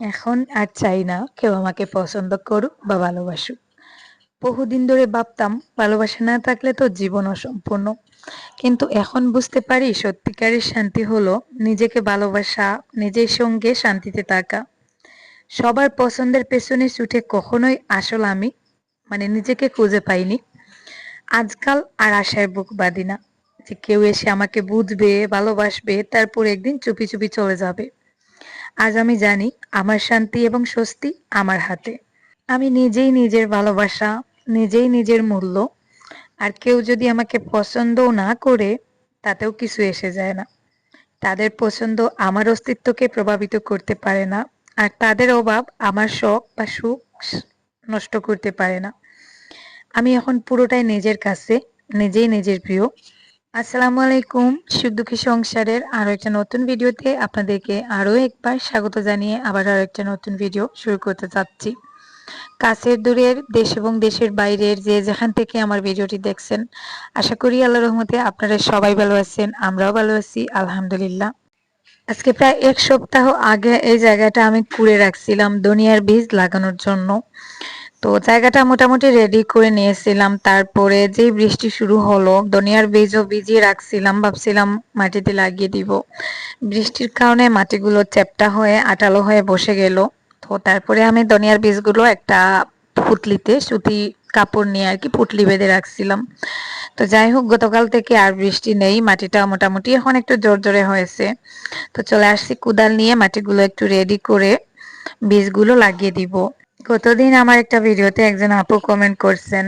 এখন আর চাই না কেউ আমাকে পছন্দ করুক বা ভালোবাসুক। বহুদিন ধরে ভাবতাম, ভালোবাসা না থাকলে তো জীবন অসম্পূর্ণ। কিন্তু এখন বুঝতে পারি সত্যিকারের শান্তি হলো নিজেকে ভালোবাসা, নিজের সঙ্গে শান্তিতে থাকা। সবার পছন্দের পেছনে ছুটে কখনোই আসল আমি মানে নিজেকে খুঁজে পাইনি। আজকাল আর আশায় বুক বাঁধি না যে কেউ এসে আমাকে বুঝবে, ভালোবাসবে, তারপর একদিন চুপি চুপি চলে যাবে। আজ আমি জানি আমার শান্তি এবং স্বস্তি আমার হাতে। আমি নিজেই নিজের ভালোবাসা, নিজেই নিজের মূল্য। আর কেউ যদি আমাকে পছন্দও না করে, তাতেও কিছু এসে যায় না। তাদের পছন্দ আমার অস্তিত্বকে প্রভাবিত করতে পারে না। আর তাদের অভাব আমার শখ বা সুখ নষ্ট করতে পারে না। আমি এখন পুরোটাই নিজের কাছে, নিজেই নিজের প্রিয়। আসসালামু আলাইকুম সুখ সংসারের আরও একটা নতুন ভিডিওতে আপনাদেরকে আরও একবার স্বাগত জানিয়ে আবার আরও একটা নতুন ভিডিও শুরু করতে যাচ্ছি কাছের দূরের দেশ এবং দেশের বাইরের যে যেখান থেকে আমার ভিডিওটি দেখছেন, আশা করি আল্লাহ রহমতে আপনারা সবাই ভালো আছেন, আমরাও ভালো আছি, আলহামদুলিল্লাহ। আজকে প্রায় এক সপ্তাহ আগে এই জায়গাটা আমি কুড়ে রাখছিলাম দুনিয়ার বীজ লাগানোর জন্য। তো জায়গাটা মোটামুটি রেডি করে নিয়েছিলাম। তারপরে যে বৃষ্টি শুরু হলো, দুনিয়ার বীজও ভিজিয়ে রাখছিলাম, ভাবছিলাম মাটিতে লাগিয়ে দিব। বৃষ্টির কারণে মাটিগুলো চ্যাপটা হয়ে, আটালো হয়ে বসে গেল। তো তারপরে আমি ধনিয়ার বীজগুলো একটা পুটলিতে সুতি কাপড় নিয়ে আর কি পুটলি বেঁধে রাখছিলাম। তো যাই হোক, গতকাল থেকে আর বৃষ্টি নেই, মাটিটা মোটামুটি এখন একটু জোর জোরে হয়েছে। তো চলে আসছি কুদাল নিয়ে, মাটিগুলো একটু রেডি করে বীজগুলো লাগিয়ে দিব। গতদিন আমার একটা ভিডিওতে একজন আপু কমেন্ট করছেন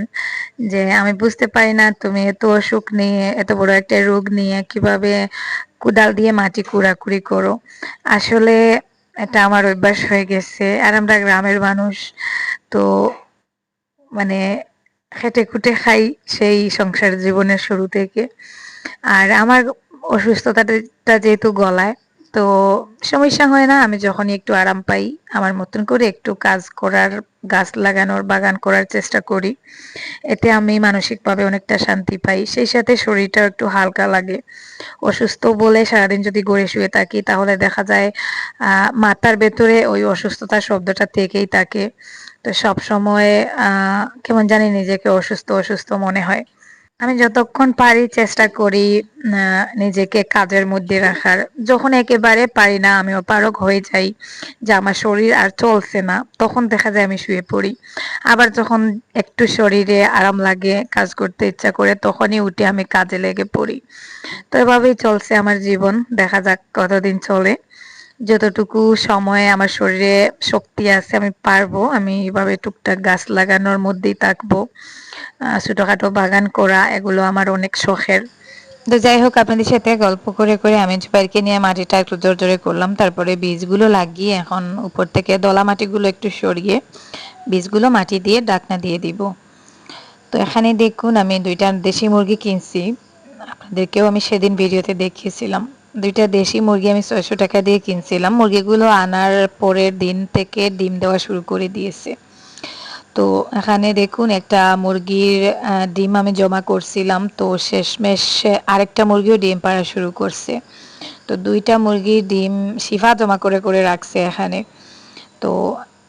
যে, আমি বুঝতে পারি না, তুমি এত অসুখ নিয়ে, এত বড় একটা রোগ নিয়ে কীভাবে কুদাল দিয়ে মাটি কুড়াকুড়ি করো? আসলে এটা আমার অভ্যাস হয়ে গেছে। আর আমরা গ্রামের মানুষ, তো মানে খেটে খুটে খাই সেই সংসার জীবনের শুরু থেকে। আর আমার অসুস্থতাটা যেহেতু গলায় তো সমস্যা হয় না, আমি যখনই একটু আরাম পাই, আমার মতন করে একটু কাজ করার, গাছ লাগানোর, বাগান করার চেষ্টা করি। এতে আমি মানসিকভাবে অনেকটা শান্তি পাই। সেই সাথে শরীরটা একটু হালকা লাগে। অসুস্থ বলে সারাদিন যদি গড়ে শুয়ে থাকি, তাহলে দেখা যায় মাথার ভেতরে ওই অসুস্থতার শব্দটা থেকেই থাকে। তো সব সময় কেমন জানি নিজেকে অসুস্থ অসুস্থ মনে হয়। আমি যতক্ষণ পারি চেষ্টা করি নিজেকে কাজের মধ্যে রাখার। যখন একেবারে পারি না, আমি অপারক হয়ে যাই যে আমার শরীর আর চলছে না, তখন দেখা যায় আমি শুয়ে পড়ি। আবার যখন একটু শরীরে আরাম লাগে, কাজ করতে ইচ্ছা করে, তখনই উঠে আমি কাজে লেগে পড়ি। তো এভাবেই চলছে আমার জীবন। দেখা যাক কতদিন চলে। যতটুকু সময়ে আমার শরীরে শক্তি আছে, আমি পারব। আমি এভাবে টুকটাক গাছ লাগানোর মধ্যেই থাকব। ছোটখাটো বাগান করা, এগুলো আমার অনেক শখের। তো যাই হোক, আপনাদের সাথে গল্প করে করে আমি জুবাইরকে নিয়ে মাটিটা একটু জোর জোরে করলাম। তারপরে বীজগুলো লাগিয়ে এখন উপর থেকে দলা মাটিগুলো একটু সরিয়ে বীজগুলো মাটি দিয়ে ডাকনা দিয়ে দিব। তো এখানে দেখুন, আমি দুইটা দেশি মুরগি কিনছি। আপনাদেরকেও আমি সেদিন ভিডিওতে দেখিয়েছিলাম। দুইটা দেশি মুরগি আমি ছয়শো টাকা দিয়ে কিনছিলাম। মুরগিগুলো আনার পরের দিন থেকে ডিম দেওয়া শুরু করে দিয়েছে। তো এখানে দেখুন, একটা মুরগির ডিম আমি জমা করছিলাম। তো শেষমেশ আরেকটা মুরগিও ডিম পাড়া শুরু করছে। তো দুইটা মুরগির ডিম শিফা জমা করে করে রাখছে এখানে। তো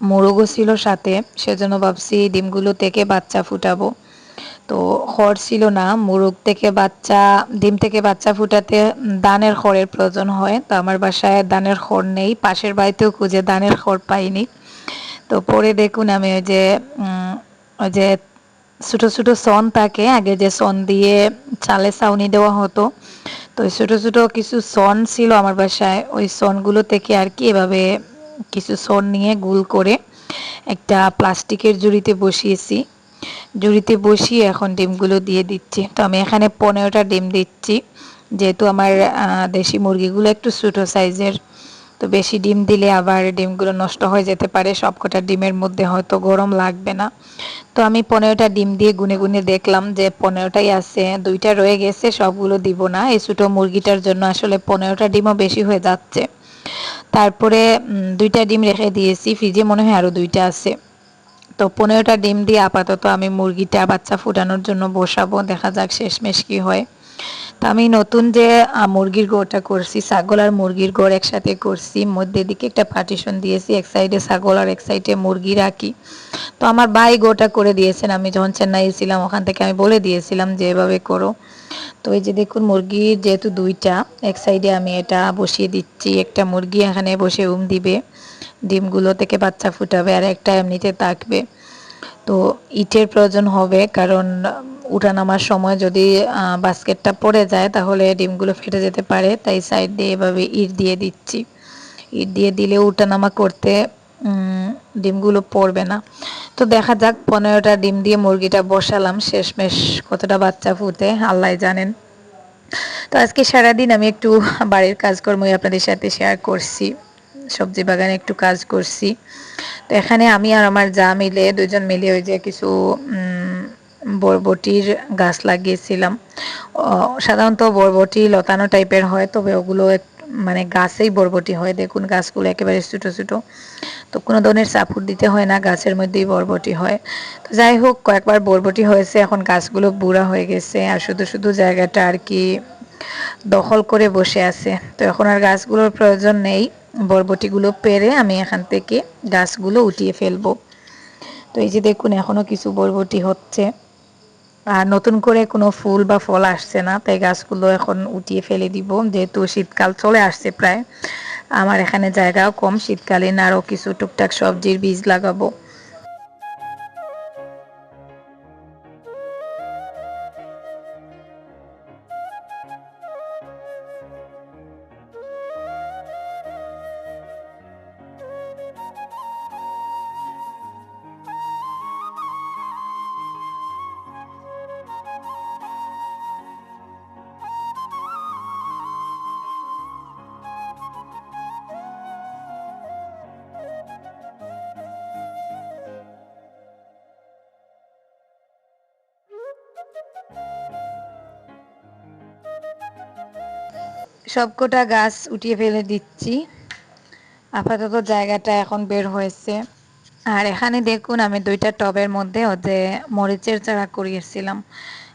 মোরগও ছিল সাথে, সেজন্য ভাবছি ডিমগুলো থেকে বাচ্চা ফুটাবো। তো খড় ছিল না, মুরগ থেকে বাচ্চা, ডিম থেকে বাচ্চা ফুটাতে দানের খড়ের প্রয়োজন হয়। তো আমার বাসায় দানের খড় নেই, পাশের বাড়িতেও খুঁজে দানের খড় পাইনি। তো পরে দেখুন আমি ওই যে ওই যে ছোটো ছোটো সন থাকে, আগে যে সন দিয়ে চালে ছাউনি দেওয়া হতো, তো ওই ছোটো ছোটো কিছু সন ছিল আমার বাসায়। ওই সনগুলো থেকে আর কি এভাবে কিছু সন নিয়ে গুল করে একটা প্লাস্টিকের জুড়িতে বসিয়েছি। জুড়িতে বসিয়ে এখন ডিমগুলো দিয়ে দিচ্ছি। তো আমি এখানে পনেরোটা ডিম দিচ্ছি। যেহেতু আমার দেশি মুরগিগুলো একটু ছোটো সাইজের, তো বেশি ডিম দিলে আবার ডিমগুলো নষ্ট হয়ে যেতে পারে। সবকটা ডিমের মধ্যে হয়তো গরম লাগবে না। তো আমি পনেরোটা ডিম দিয়ে গুনে গুনে দেখলাম যে পনেরোটাই আছে, দুইটা রয়ে গেছে, সবগুলো দিব না। এই ছোটো মুরগিটার জন্য আসলে পনেরোটা ডিমও বেশি হয়ে যাচ্ছে। তারপরে দুইটা ডিম রেখে দিয়েছি। ফ্রিজে মনে হয় আরও দুইটা আছে। তো পনেরোটা ডিম দিয়ে আপাতত আমি মুরগিটা বাচ্চা ফুটানোর জন্য বসাবো। দেখা যাক শেষমেশ কি হয়। তো আমি নতুন যে মুরগির গোটা করছি, ছাগল আর মুরগির গোড় একসাথে করছি, মধ্যে দিকে একটা পার্টিশন দিয়েছি, এক সাইডে ছাগল আর এক সাইডে মুরগি রাখি। তো আমার ভাই গোটা করে দিয়েছেন, আমি যখন চেন্নাই ছিলাম ওখান থেকে আমি বলে দিয়েছিলাম যে এভাবে করো। তো এই যে দেখুন মুরগির যেহেতু দুইটা, এক সাইডে আমি এটা বসিয়ে দিচ্ছি, একটা মুরগি এখানে বসে উম দিবে। ডিমগুলো থেকে বাচ্চা ফুটাবে আর একটা এমনিতে থাকবে। তো ইটের প্রয়োজন হবে কারণ উঠানামার সময় যদি বাস্কেটটা পড়ে যায় তাহলে ডিমগুলো ফেটে যেতে পারে, তাই সাইড দিয়ে এভাবে ইট দিয়ে দিচ্ছি। ইট দিয়ে দিলে উঠানামা করতে ডিমগুলো পড়বে না। তো দেখা যাক, পনেরোটা ডিম দিয়ে মুরগিটা বসালাম, শেষমেশ কতটা বাচ্চা ফুটে, আল্লাহ জানেন। তো আজকে সারাদিন আমি একটু বাড়ির কাজকর্মই আপনাদের সাথে শেয়ার করছি। সবজি বাগানে একটু কাজ করছি। তো এখানে আমি আর আমার যা মিলে দুজন মিলে ওই যে কিছু বরবটির গাছ লাগিয়েছিলাম। সাধারণত বরবটি লতানো টাইপের হয়, তবে ওগুলো মানে গাছেই বরবটি হয়। দেখুন, গাছগুলো একেবারে ছোটো ছোটো। তো কোনো ধরনের সাপোর্ট দিতে হয় না, গাছের মধ্যেই বরবটি হয়। তো যাই হোক, কয়েকবার বরবটি হয়েছে, এখন গাছগুলো বুড়া হয়ে গেছে। আর শুধু শুধু জায়গাটা আর কি দখল করে বসে আছে। তো এখন আর গাছগুলোর প্রয়োজন নেই। বরবটিগুলো পেরে আমি এখান থেকে গাছগুলো উঠিয়ে ফেলব। তো এই যে দেখুন এখনও কিছু বরবটি হচ্ছে। আর নতুন করে কোনো ফুল বা ফল আসছে না, তাই গাছগুলো এখন উঠিয়ে ফেলে দিব। যেহেতু শীতকাল চলে আসছে প্রায়, আমার এখানে জায়গাও কম। শীতকালীন আরও কিছু টুকটাক সবজির বীজ লাগাবো। সবকটা গাছ উঠিয়ে ফেলে দিচ্ছি। আপাতত জায়গাটা এখন বের হয়েছে। আর এখানে দেখুন, আমি দুইটা টবের মধ্যে ওতে মরিচের চারা করিয়েছিলাম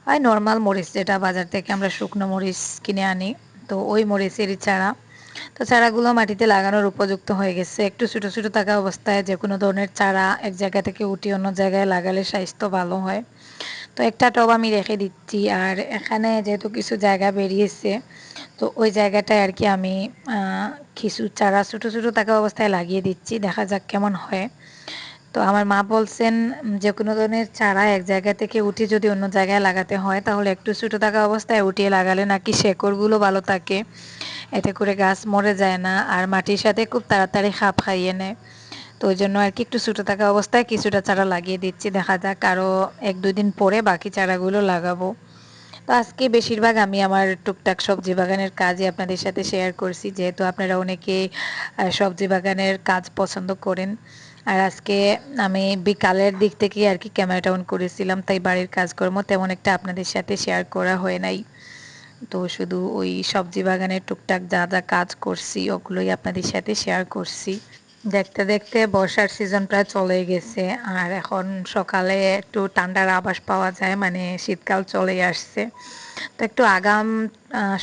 আর নর্মাল মরিচ যেটা বাজার থেকে আমরা শুকনো মরিচ কিনে আনি, তো ওই মরিচেরই চারা। তো চারাগুলো মাটিতে লাগানোর উপযুক্ত হয়ে গেছে। একটু ছোটো ছোটো থাকা অবস্থায় যে কোনো ধরনের চারা এক জায়গা থেকে উঠে অন্য জায়গায় লাগালে স্বাস্থ্য ভালো হয়। তো একটা টব আমি রেখে দিচ্ছি। আর এখানে যেহেতু কিছু জায়গা বেরিয়েছে, তো ওই জায়গাটায় আর কি আমি কিছু চারা ছোটো ছোটো থাকা অবস্থায় লাগিয়ে দিচ্ছি, দেখা যাক কেমন হয়। তো আমার মা বলছেন যে কোনো ধরনের চারা এক জায়গা থেকে উঠে যদি অন্য জায়গায় লাগাতে হয়, তাহলে একটু ছোটো থাকা অবস্থায় উঠিয়ে লাগালে নাকি শেকড়গুলো ভালো থাকে। এতে করে গাছ মরে যায় না, আর মাটির সাথে খুব তাড়াতাড়ি খাপ খাইয়ে নেয়। তো ওই জন্য আর কি একটু ছোটো থাকা অবস্থায় কিছুটা চারা লাগিয়ে দিচ্ছি। দেখা যাক আরও এক দুদিন পরে বাকি চারাগুলো লাগাবো। তো আজকে বেশিরভাগ আমি আমার টুকটাক সবজি বাগানের কাজই আপনাদের সাথে শেয়ার করছি। যেহেতু আপনারা অনেকে সবজি বাগানের কাজ পছন্দ করেন। আর আজকে আমি বিকালের দিক থেকে আর কি ক্যামেরাটা অন করেছিলাম, তাই বাড়ির কাজকর্ম তেমন একটা আপনাদের সাথে শেয়ার করা হয় নাই। তো শুধু ওই সবজি বাগানের টুকটাক যা যা কাজ করছি, ওগুলোই আপনাদের সাথে শেয়ার করছি। দেখতে দেখতে বর্ষার সিজন প্রায় চলে গেছে। আর এখন সকালে একটু ঠান্ডার আভাস পাওয়া যায় মানে শীতকাল চলে আসছে। তো একটু আগাম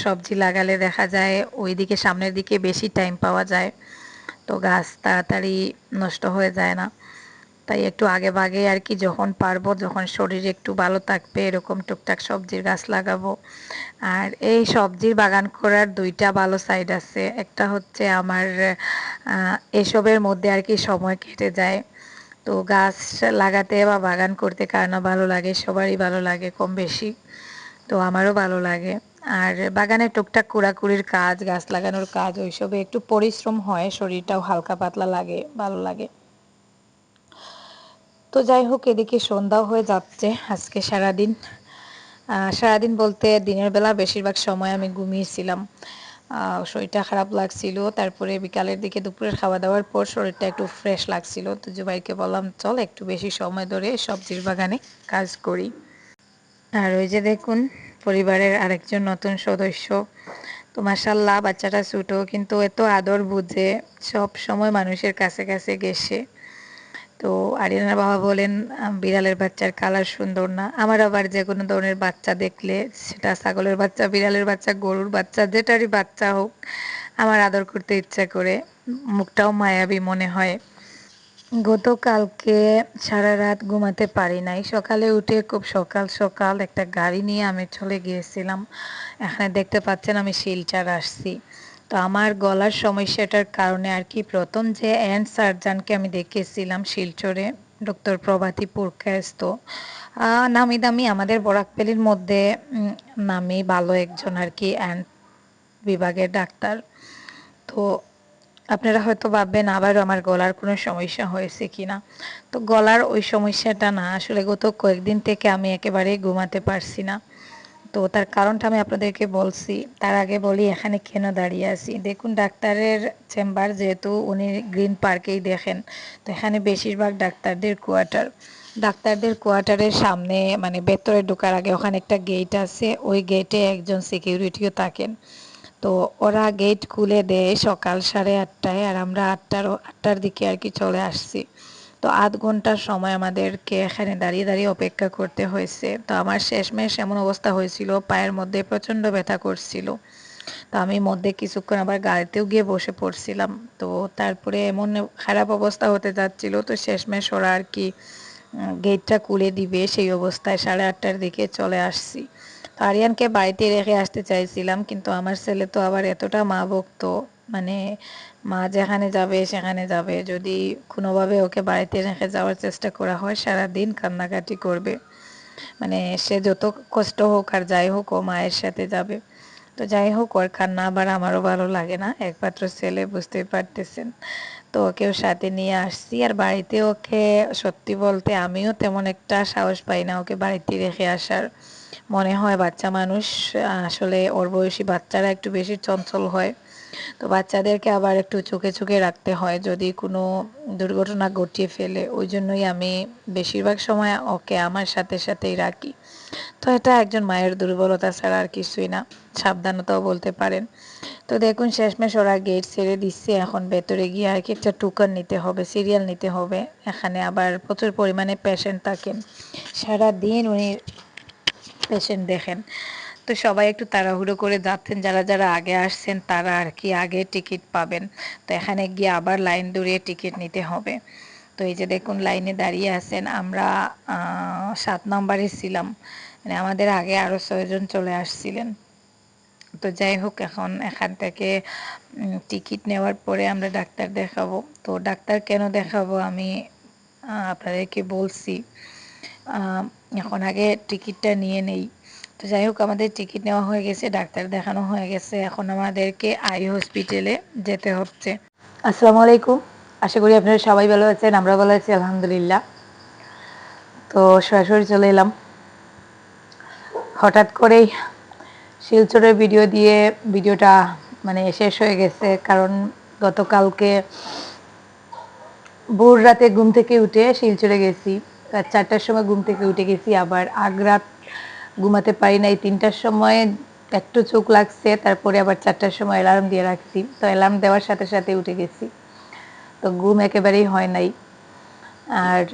সবজি লাগালে দেখা যায় ওইদিকে সামনের দিকে বেশি টাইম পাওয়া যায়। তো গাছ তাড়াতাড়ি নষ্ট হয়ে যায় না। তাই একটু আগে ভাগে আর কি যখন পারব, যখন শরীর একটু ভালো থাকবে, এরকম টুকটাক সবজির গাছ লাগাবো। আর এই সবজির বাগান করার দুইটা ভালো সাইড আছে। একটা হচ্ছে আমার এসবের মধ্যে আর কি সময় কেটে যায়। তো গাছ লাগাতে বা বাগান করতে কার না ভালো লাগে, সবারই ভালো লাগে কম বেশি। তো আমারও ভালো লাগে। আর বাগানে টুকটাক কুড়াকুড়ির কাজ, গাছ লাগানোর কাজ, ওইসবে একটু পরিশ্রম হয়, শরীরটাও হালকা পাতলা লাগে, ভালো লাগে। তো যাই হোক এদিকে সন্ধ্যাও হয়ে যাচ্ছে আজকে সারাদিন। সারাদিন বলতে দিনের বেলা বেশিরভাগ সময় আমি ঘুমিয়েছিলাম। শরীরটা খারাপ লাগছিল, তারপরে বিকালের দিকে দুপুরের খাওয়া দাওয়ার পর শরীরটা একটু ফ্রেশ লাগছিল। তো জুবাইকে বললাম, চল একটু বেশি সময় ধরে সবজির বাগানে কাজ করি। আর ওই যে দেখুন, পরিবারের আরেকজন নতুন সদস্য। তো মাসাল্লাহ বাচ্চাটা ছোটো, কিন্তু এত আদর বুঝে সব সময় মানুষের কাছে কাছে গেছে। তো আরিয়ানার বাবা বলেন বিড়ালের বাচ্চার কালার সুন্দর না। আমার আবার যে কোনো ধরনের বাচ্চা দেখলে সেটা ছাগলের বাচ্চা, বিড়ালের বাচ্চা, গরুর বাচ্চা, যেটারই বাচ্চা হোক, আমার আদর করতে ইচ্ছা করে। মুখটাও মায়াবী মনে হয়। গতকালকে সারা রাত ঘুমাতে পারি নাই। সকালে উঠে খুব সকাল সকাল একটা গাড়ি নিয়ে আমি চলে গিয়েছিলাম। এখানে দেখতে পাচ্ছেন আমি শিলচার আসছি। তো আমার গলার সমস্যাটার কারণে আর কি। প্রথম যে অ্যান্ড সার্জনকে আমি দেখেছিলাম শিলচরে ডক্টর প্রভাতী পুরকায়স্ত আহ, নামি দামি আমাদের বরাকপেলির মধ্যে নামি ভালো একজন আর কি অ্যান্ড বিভাগের ডাক্তার। তো আপনারা হয়তো ভাববেন আবার আমার গলার কোনো সমস্যা হয়েছে কি না? তো গলার ওই সমস্যাটা না আসলে গত কয়েকদিন থেকে আমি একেবারেই ঘুমাতে পারছি না। তো তার কারণটা আমি আপনাদেরকে বলছি। তার আগে বলি, এখানে কেন দাঁড়িয়ে আছি? দেখুন, ডাক্তারের চেম্বার যেহেতু উনি গ্রিন পার্কেই দেখেন, তো এখানে বেশিরভাগ ডাক্তারদের কোয়ার্টার। ডাক্তারদের কোয়ার্টারের সামনে মানে ভেতরে ঢোকার আগে ওখানে একটা গেট আছে, ওই গেটে একজন সিকিউরিটিও থাকেন। তো ওরা গেট খুলে দেয় সকাল সাড়ে আটটায়, আর আমরা আটটার আটটার দিকে আর কি চলে আসছি। তো আধ ঘণ্টার সময় আমাদেরকে এখানে দাঁড়িয়ে দাঁড়িয়ে অপেক্ষা করতে হয়েছে। তো আমার শেষমেশ এমন অবস্থা হয়েছিল, পায়ের মধ্যে প্রচণ্ড ব্যথা করছিল। তো আমি মধ্যে কিছুক্ষণ আবার গাড়িতেও গিয়ে বসে পড়ছিলাম। তো তারপরে এমন খারাপ অবস্থা হতে যাচ্ছিল, তো শেষমেশ ওরা আর কি গেটটা খুলে দিবে। সেই অবস্থায় সাড়ে আটটার দিকে চলে আসছি। তো আরিয়ানকে বাড়িতে রেখে আসতে চাইছিলাম, কিন্তু আমার ছেলে তো আবার এতটা মা ভক্ত মানে মা যেখানে যাবে, সেখানে যাবে। যদি কোনোভাবে ওকে বাড়িতে রেখে যাওয়ার চেষ্টা করা হয় সারা দিন কান্নাকাটি করবে। মানে সে যত কষ্ট হোক আর যাই হোক, ও মায়ের সাথে যাবে। তো যাই হোক, ওর কান্না আবার আমারও ভালো লাগে না। একমাত্র ছেলে, বুঝতেই পারতেছেন। তো ওকেও সাথে নিয়ে আসছি। আর বাড়িতে ওকে সত্যি বলতে আমিও তেমন একটা সাহস পাই না ওকে বাড়িতে রেখে আসার। মনে হয় বাচ্চা মানুষ আসলে ওর বয়সী বাচ্চারা একটু বেশি চঞ্চল হয়। তো বাচ্চাদেরকে আবার একটু চোখে চোখে রাখতে হয় যদি কোনো দুর্ঘটনা ঘটিয়ে ফেলে। ওই জন্যই আমি বেশিরভাগ সময় ওকে আমার সাথে সাথেই রাখি। তো এটা একজন মায়ের দুর্বলতা ছাড়া আর কিছুই না। সাবধানতাও বলতে পারেন। তো দেখুন, শেষমেশ ওরা গেট ছেড়ে দিচ্ছে। এখন ভেতরে গিয়ে আর কি একটা টুকান নিতে হবে সিরিয়াল নিতে হবে। এখানে আবার প্রচুর পরিমাণে পেশেন্ট থাকেন। সারা দিন উনি পেশেন্ট দেখেন। তো সবাই একটু তাড়াহুড়ো করে যাচ্ছেন, যারা যারা আগে আসছেন তারা আর কি আগে টিকিট পাবেন। তো এখানে গিয়ে আবার লাইন দূরিয়ে টিকিট নিতে হবে। তো এই যে দেখুন লাইনে দাঁড়িয়ে আছেন, আমরা সাত নম্বরে ছিলাম। মানে আমাদের আগে আরও ছয়জন চলে আসছিলেন। তো যাই হোক, এখন এখান থেকে টিকিট নেওয়ার পরে আমরা ডাক্তার দেখাবো। তো ডাক্তার কেন দেখাবো আমি আপনাদেরকে বলছি। এখন আগে টিকিটটা নিয়ে নেই। তো যাই হোক, আমাদের টিকিট নেওয়া হয়ে গেছে, ডাক্তার দেখানো হয়ে গেছে। এখন আমাদেরকে আই হসপিটালে যেতে হচ্ছে। আসসালামু আলাইকুম। আশা করি আপনারা সবাই ভালো আছেন, আমরা ভালো আছি, আলহামদুলিল্লাহ। তো সরাসরি চলে এলাম। হঠাৎ করেই শিলচরের ভিডিও দিয়ে ভিডিওটা মানে শেষ হয়ে গেছে, কারণ গতকালকে ভোর রাতে ঘুম থেকে উঠে শিলচরে গেছি চারটার সময় ঘুম থেকে উঠে গেছি, আবার আগ রাত ঘুমাতে পারি নাই, তিনটার সময় একটু চোখ লাগছে, তারপরে আবার চারটার সময় অ্যালার্ম দিয়ে রাখছি। তো অ্যালার্ম দেওয়ার সাথে সাথে উঠে গেছি। তো ঘুম একেবারেই হয় নাই। আর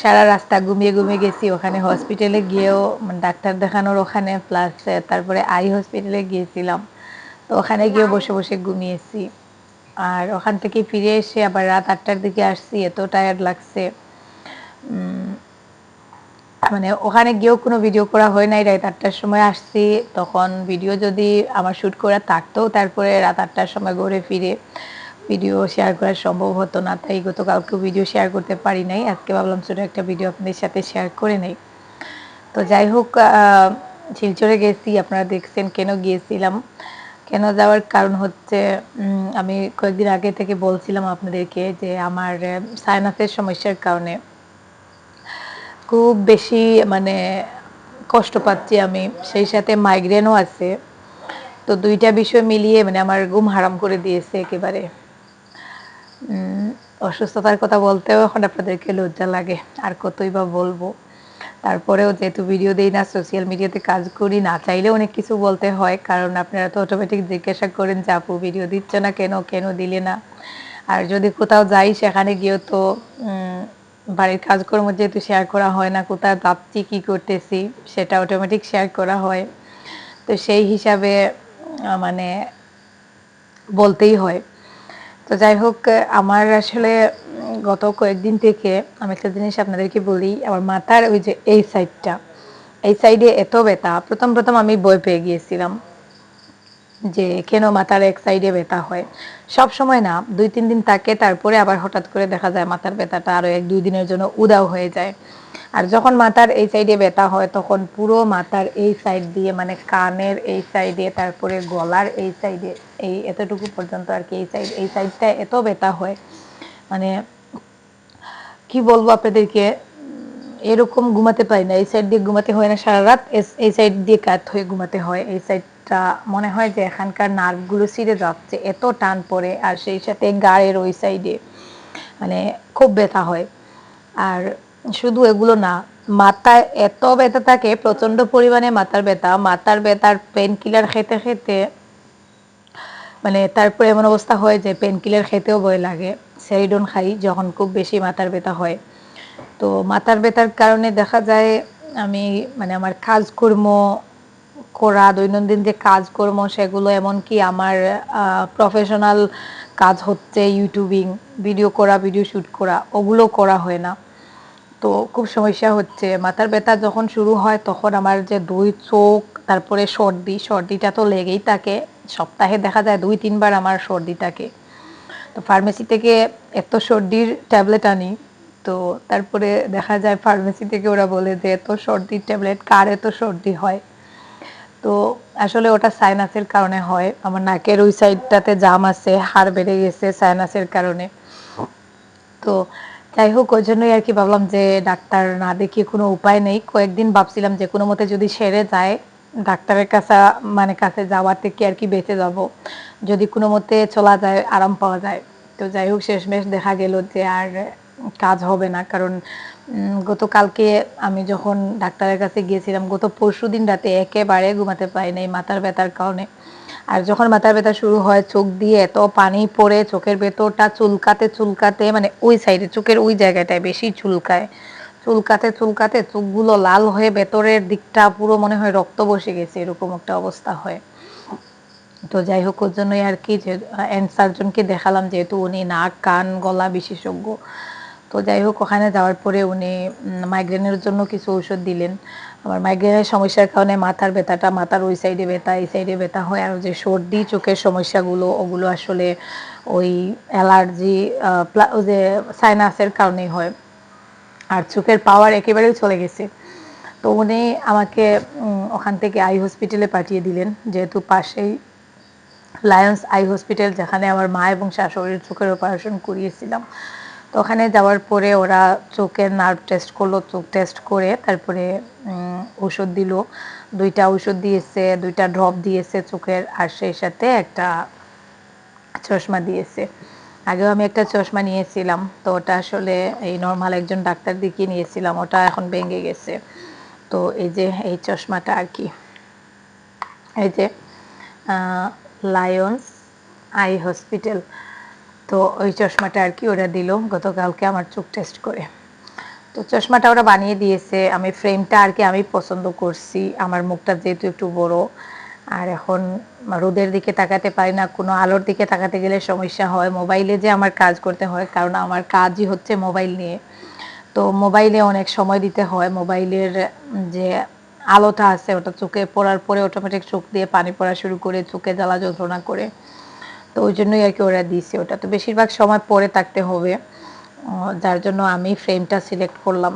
সারা রাস্তা ঘুমিয়ে ঘুমিয়ে গেছি। ওখানে হসপিটালে গিয়েও মানে ডাক্তার দেখানোর ওখানে প্লাস তারপরে আই হসপিটালে গিয়েছিলাম। তো ওখানে গিয়ে বসে বসে ঘুমিয়েছি। আর ওখান থেকে ফিরে এসে আবার রাত আটটার দিকে আসছি, এত টায়ার্ড লাগছে। মানে ওখানে গিয়েও কোনো ভিডিও করা হয় নাই, রাত আটটার সময় আসছি, তখন ভিডিও যদি আমার শ্যুট করা থাকতো তারপরে রাত আটটার সময় ঘুরে ফিরে ভিডিও শেয়ার করা সম্ভব হতো না, তাই গতকালকেও ভিডিও শেয়ার করতে পারি নাই, আজকে ভাবলাম ছোটো একটা ভিডিও আপনাদের সাথে শেয়ার করে নেই। তো যাই হোক শিলচরে গেছি, আপনারা দেখছেন কেন গিয়েছিলাম। কেন যাওয়ার কারণ হচ্ছে আমি কয়েকদিন আগে থেকে বলছিলাম আপনাদেরকে যে আমার সাইনাসের সমস্যার কারণে। খুব বেশি মানে কষ্ট পাচ্ছি আমি। সেই সাথে মাইগ্রেনও আছে। তো দুইটা বিষয় মিলিয়ে মানে আমার ঘুম হারাম করে দিয়েছে একেবারে। অসুস্থতার কথা বলতেও এখন আপনাদেরকে লজ্জা লাগে। আর কতই বা বলব। তারপরেও যেহেতু ভিডিও দিই না সোশ্যাল মিডিয়াতে কাজ করি, না চাইলে অনেক কিছু বলতে হয়। কারণ আপনারা তো অটোমেটিক জিজ্ঞাসা করেন, যে আপু ভিডিও দিচ্ছ না কেন? কেন দিলে না? আর যদি কোথাও যাই, সেখানে গিয়েও তো বাড়ির কাজকর্ম যেহেতু শেয়ার করা হয় না, কোথায় ভাবছি, কি করতেছি, সেটা অটোমেটিক শেয়ার করা হয়। তো সেই হিসাবে মানে বলতেই হয়। তো যাই হোক, আমার আসলে গত কয়েকদিন থেকে আমি একটা জিনিস আপনাদেরকে বলি, আমার মাথার ওই যে এই সাইডটা এই সাইডে এত ব্যথা। প্রথম প্রথম আমি বই পেয়ে গিয়েছিলাম। যে কেন মাথার এক সাইডে ব্যথা হয়। সব সময় না, দুই, তিন দিন থাকে, তারপরে আবার হঠাৎ করে দেখা যায় মাথার ব্যথাটা আরও এক, দুই দিনের জন্য উদাও হয়ে যায়। আর যখন মাথার এই সাইডে ব্যথা হয়, তখন পুরো মাথার এই সাইড দিয়ে মানে কানের এই সাইডে তারপরে গলার এই সাইডে এই এতটুকু পর্যন্ত আর কি, এই সাইড এই সাইডটা এত ব্যথা হয়। মানে কি বলব আপনাদেরকে, এরকম ঘুমাতে পারি না। এই সাইড দিয়ে ঘুমাতে হয় না, সারা রাত এই সাইড দিয়ে কাত হয়ে ঘুমাতে হয়, এই সাইডটা মনে হয় যে এখানকার নার্ভগুলো ছিঁড়ে যাচ্ছে, এত টান পড়ে আর সেই সাথে গাড়ের ওই সাইডে মানে খুব ব্যথা হয়। আর শুধু এগুলো না, মাথায় এত ব্যথা থাকে প্রচণ্ড পরিমাণে মাথার ব্যথা, মাথার ব্যথার পেন কিলার খেতে খেতে মানে তারপরে এমন অবস্থা হয় যে পেন কিলার খেতেও ভয় লাগে। সেরিডন খাই যখন খুব বেশি মাথার ব্যথা হয়। তো মাথার ব্যথার কারণে দেখা যায় আমি মানে আমার কাজকর্ম করা, দৈনন্দিন যে কাজকর্ম সেগুলো, এমনকি আমার প্রফেশনাল কাজ হচ্ছে ইউটিউবিং ভিডিও করা ভিডিও শ্যুট করা, ওগুলো করা হয় না। তো খুব সমস্যা হচ্ছে। মাথার ব্যথা যখন শুরু হয়, তখন আমার যে দুই চোখ, তারপরে সর্দি, সর্দিটা তো লেগেই থাকে। সপ্তাহে দেখা যায় দুই, তিনবার আমার সর্দি থাকে তো ফার্মেসি থেকে এত সর্দির ট্যাবলেট আনি, তো তারপরে দেখা যায় ফার্মেসি থেকে ওরা বলে যে, এত সর্দির ট্যাবলেট, কার এত সর্দি হয়? তো আসলে ওটা সাইনাসের কারণে হয়। আমার নাকের ওই সাইডটাতে জাম আছে, হাড় বেড়ে গেছে সাইনাসের কারণে। তো যাই হোক, ওই জন্যই আর কি ভাবলাম যে ডাক্তার না দেখিয়ে কোনো উপায় নেই। কয়েকদিন ভাবছিলাম যে কোনো মতে যদি সেরে যায়, ডাক্তারের কাছে মানে কাছে যাওয়ার থেকে আর কি বেঁচে যাব। যদি কোনো মতে চলা যায়, আরাম পাওয়া যায়। তো যাই হোক, শেষমেশ দেখা গেল যে আর কাজ হবে না। কারণ গতকালকে আমি যখন ডাক্তারের কাছে গিয়েছিলাম, গত পরশু দিন রাতে একেবারে ঘুমাতে পারি নাই মাথার ব্যথার কারণে। আর যখন মাথার ব্যথা শুরু হয়, চোখ দিয়ে এত পানি পড়ে, চোখের ভেতরটা চুলকাতে চুলকাতে মানে ওই সাইডে, চোখের ওই জায়গাটায় বেশি চুলকায়। চুলকাতে চুলকাতে চোখগুলো লাল হয়ে ভেতরের দিকটা পুরো মনে হয় রক্ত বসে গেছে, এরকম একটা অবস্থা হয়। তো যাই হোক, ওর জন্যই আর কি যে এন্ড সার্জনকে দেখালাম যেহেতু উনি নাক, কান, গলা বিশেষজ্ঞ। তো যাই হোক, ওখানে যাওয়ার পরে উনি মাইগ্রেনের জন্য কিছু ঔষধ দিলেন। আমার মাইগ্রেনের সমস্যার কারণে মাথার ব্যথাটা, মাথার ওই সাইডে ব্যথা, এই সাইডে ব্যথা হয়। আর যে সর্দি চোখের সমস্যাগুলো, ওগুলো আসলে ওই অ্যালার্জি যে সাইনাসের কারণেই হয়। আর চোখের পাওয়ার একেবারেই চলে গেছে। তো উনি আমাকে ওখান থেকে আই হসপিটালে পাঠিয়ে দিলেন। যেহেতু পাশেই লায়ন্স আই হসপিটাল যেখানে আমার মা এবং শাশুড়ির চোখের অপারেশন করিয়েছিলাম। তো ওখানে যাওয়ার পরে ওরা চোখের নার্ভ টেস্ট করল, চোখ টেস্ট করে তারপরে ওষুধ দিল। দুইটা ওষুধ দিয়েছে, দুইটা ড্রপ দিয়েছে চোখের আর সেই সাথে একটা চশমা দিয়েছে। আগেও আমি একটা চশমা নিয়েছিলাম, তো ওটা আসলে এই নর্মাল একজন ডাক্তার দেখিয়ে নিয়েছিলাম, ওটা এখন ভেঙে গেছে। তো এই যে, এই চশমাটা আর কি। এই যে লায়ন্স আই হসপিটাল তো ওই চশমাটা আর কি ওরা দিল, গতকালকে আমার চোখ টেস্ট করে। তো চশমাটা ওরা বানিয়ে দিয়েছে, আমি ফ্রেমটা আর কি আমি পছন্দ করছি, আমার মুখটা যেহেতু একটু বড়। আর এখন রোদের দিকে তাকাতে পারি না, কোনো আলোর দিকে তাকাতে গেলে সমস্যা হয়। মোবাইলে যে আমার কাজ করতে হয়, কারণ আমার কাজই হচ্ছে মোবাইল নিয়ে। তো মোবাইলে অনেক সময় দিতে হয়, মোবাইলের যে আলোটা আছে ওটা চোখে পড়ার পরে অটোমেটিক চোখ দিয়ে পানি পড়া শুরু করে, চোখে জ্বালা যন্ত্রণা করে। তো ওই জন্যই আর কি ওরা দিয়েছে ওটা তো বেশিরভাগ সময় পরে থাকতে হবে। যার জন্য আমি ফ্রেমটা সিলেক্ট করলাম।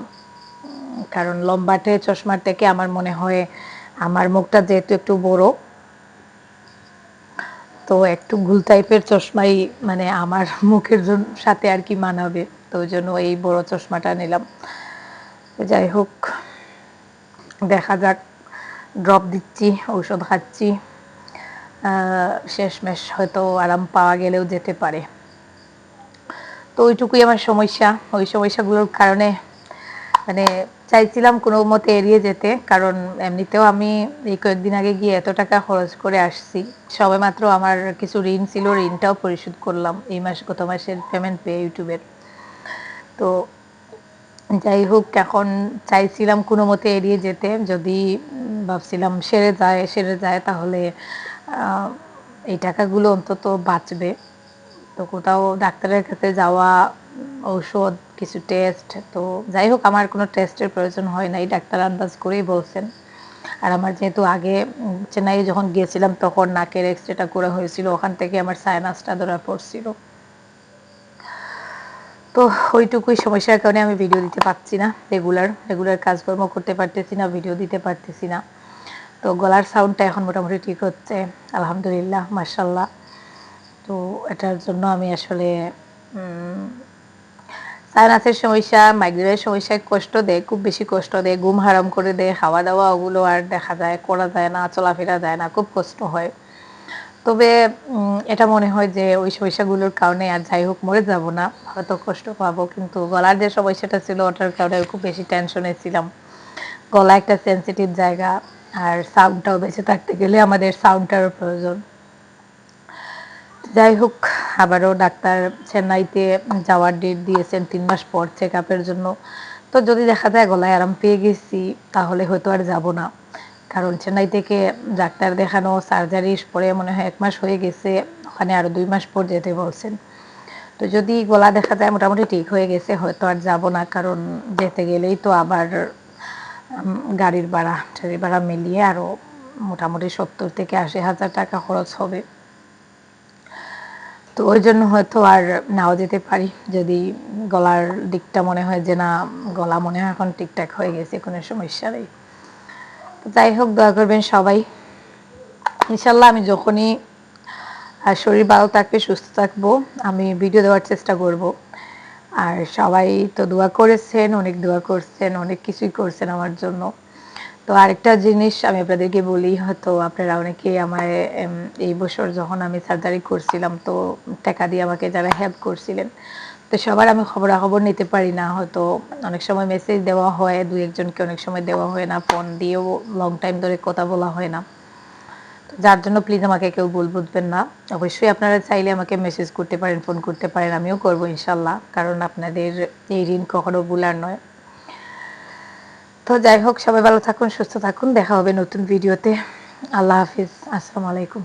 কারণ লম্বাটে চশমার থেকে আমার মনে হয় আমার মুখটা যেহেতু একটু বড়, তো একটু গুল টাইপের চশমাই মানে আমার মুখের সাথে আর কি মানাবে। তো ওই জন্য এই বড় চশমাটা নিলাম। যাই হোক, দেখা যাক। ড্রপ দিচ্ছি, ঔষধ খাচ্ছি। শেষমেশ হয়তো আরাম পাওয়া গেলেও যেতে পারে। তো ওইটুকুই আমার সমস্যা। ওই সমস্যাগুলোর কারণে মানে চাইছিলাম কোনো মতে এড়িয়ে যেতে, কারণ এমনিতেও আমি এই কয়েকদিন আগে গিয়ে এত টাকা খরচ করে আসছি। সবে মাত্র আমার কিছু ঋণ ছিল, ঋণটাও পরিশোধ করলাম এই মাস, গত মাসের পেমেন্ট পেয়ে ইউটিউবের। তো যাই হোক, এখন চাইছিলাম কোনো মতে এড়িয়ে যেতে। যদি ভাবছিলাম সেরে যায় সেরে যায় তাহলে এই টাকাগুলো অন্তত বাঁচবে। তো কোথাও ডাক্তারের কাছে যাওয়া, ঔষধ, কিছু টেস্ট তো যাই হোক, আমার কোনো টেস্টের প্রয়োজন হয় নাই, ডাক্তার আন্দাজ করেই বলছেন। আর আমার যেহেতু আগে চেন্নাই যখন গিয়েছিলাম, তখন নাকের এক্সরেটা করা হয়েছিল, ওখান থেকে আমার সাইনাসটা ধরা পড়ছিল। তো ওইটুকুই সমস্যার কারণে আমি ভিডিও দিতে পারছি না রেগুলার রেগুলার কাজকর্ম করতে পারতেছি না ভিডিও দিতে পারতেছি না। তো গলার সাউন্ডটা এখন মোটামুটি ঠিক হচ্ছে, আলহামদুলিল্লাহ মার্শাল্লাহ তো এটার জন্য আমি আসলে সাইনাসের সমস্যা, মাইগ্রেনের সমস্যায় কষ্ট দেয়, খুব বেশি কষ্ট দেয়, ঘুম হারাম করে দেয় খাওয়া দাওয়া ওগুলো আর দেখা যায়, করা যায় না, চলাফেরা যায় না, খুব কষ্ট হয়। তবে এটা মনে হয় যে ওই সমস্যাগুলোর কারণে আর যাই হোক মরে যাব না হয়তো কষ্ট পাবো, কিন্তু গলার যে সমস্যাটা ছিল ওটার কারণে খুব বেশি টেনশনে ছিলাম। গলা একটা সেন্সিটিভ জায়গা আর সাউন্ডটাও বেঁচে থাকতে গেলে আমাদের সাউন্ডটারও প্রয়োজন। যাই হোক, আবারও ডাক্তার চেন্নাইতে যাওয়ার ডেট দিয়েছেন তিন মাস পর চেক আপের জন্য। তো যদি দেখা যায় গলায় আরাম পেয়ে গেছি, তাহলে হয়তো আর যাব না। কারণ চেন্নাই থেকে ডাক্তার দেখানো সার্জারি পরে মনে হয় এক মাস হয়ে গেছে, ওখানে আরও দুই মাস পর যেতে বলছেন। তো যদি গলা দেখা যায় মোটামুটি ঠিক হয়ে গেছে, হয়তো আর যাব না। কারণ যেতে গেলেই তো আবার গাড়ির ভাড়া ট্রেনের ভাড়া মিলিয়ে আরও মোটামুটি সত্তর থেকে আশি হাজার টাকা খরচ হবে। তো ওই জন্য হয়তো আর নাও যেতে পারি। যদি গলার দিকটা মনে হয় যে, না, গলা মনে হয় এখন ঠিকঠাক হয়ে গেছে, কোনো সমস্যা নেই। তো যাই হোক, দোয়া করবেন সবাই। ইনশাল্লাহ আমি যখনই শরীর ভালো থাকবে, সুস্থ থাকব, আমি ভিডিও দেওয়ার চেষ্টা করব। আর সবাই তো দোয়া করেছেন, অনেক দোয়া করছেন, অনেক কিছুই করছেন আমার জন্য। তো আরেকটা জিনিস আমি আপনাদেরকে বলি, হয়তো আপনারা অনেকেই আমার এই বছর যখন আমি সার্জারি করছিলাম, তো টাকা দিয়ে আমাকে যারা হেল্প করছিলেন, তো সবার আমি খবরাখবর নিতে পারি না। হয়তো অনেক সময় মেসেজ দেওয়া হয় দু একজনকে অনেক সময় দেওয়া হয় না ফোন দিয়েও লং টাইম ধরে কথা বলা হয় না। যার জন্য প্লিজ আমাকে কেউ ভুল বুঝবেন না। অবশ্যই আপনারা চাইলে আমাকে মেসেজ করতে পারেন ফোন করতে পারেন, আমিও করব ইনশাল্লাহ কারণ আপনাদের এই ঋণ কখনো ভুলার নয়। তো যাই হোক, সবাই ভালো থাকুন, সুস্থ থাকুন, দেখা হবে নতুন ভিডিওতে আল্লাহ হাফিজ, আসসালামু আলাইকুম।